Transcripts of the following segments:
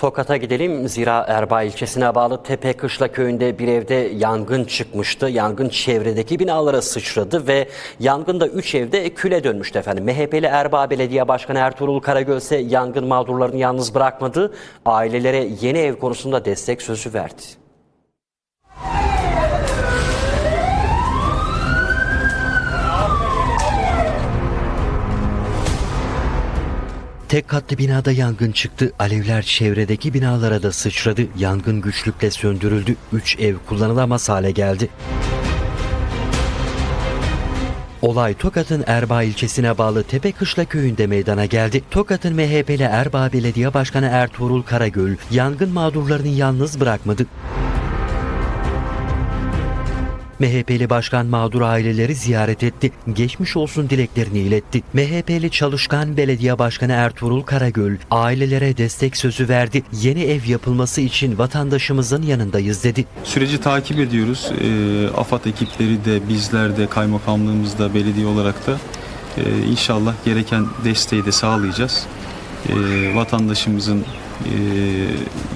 Tokat'a gidelim. Zira Erbaa ilçesine bağlı Tepe Kışla köyünde bir evde yangın çıkmıştı. Yangın çevredeki binalara sıçradı ve yangında 3 evde küle dönmüştü efendim. MHP'li Erbaa Belediye Başkanı Ertuğrul Karagöl ise yangın mağdurlarını yalnız bırakmadı. Ailelere yeni ev konusunda destek sözü verdi. Tek katlı binada yangın çıktı. Alevler çevredeki binalara da sıçradı. Yangın güçlükle söndürüldü. 3 ev kullanılamaz hale geldi. Olay Tokat'ın Erbaa ilçesine bağlı Tepekışla köyünde meydana geldi. Tokat'ın MHP'li Erbaa Belediye Başkanı Ertuğrul Karagöl yangın mağdurlarını yalnız bırakmadı. MHP'li başkan mağdur aileleri ziyaret etti. Geçmiş olsun dileklerini iletti. MHP'li çalışkan belediye başkanı Ertuğrul Karagöl ailelere destek sözü verdi. Yeni ev yapılması için vatandaşımızın yanındayız dedi. Süreci takip ediyoruz. Ee, AFAD ekipleri de bizler de kaymakamlığımızda belediye olarak da e, inşallah gereken desteği de sağlayacağız. Ee, vatandaşımızın e,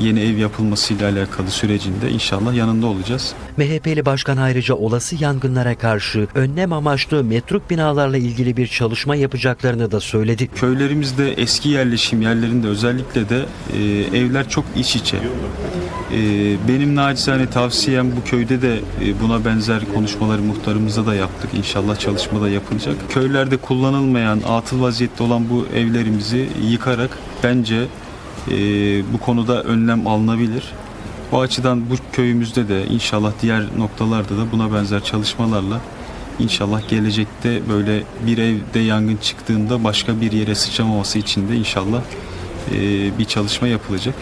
yeni ev yapılmasıyla alakalı sürecinde inşallah yanında olacağız. MHP'li başkan ayrıca olası yangınlara karşı önlem amaçlı metruk binalarla ilgili bir çalışma yapacaklarını da söyledi. Köylerimizde eski yerleşim yerlerinde özellikle de e, evler çok iç içe. E, benim nacizane tavsiyem bu köyde de e, buna benzer konuşmaları muhtarımızda da yaptık. İnşallah çalışma da yapılacak. Köylerde kullanılmayan, atıl vaziyette olan bu evlerimizi yıkarak bence e, bu konuda önlem alınabilir. Bu açıdan bu köyümüzde de inşallah diğer noktalarda da buna benzer çalışmalarla İnşallah gelecekte böyle bir evde yangın çıktığında başka bir yere sıçramaması için de inşallah e, bir çalışma yapılacak.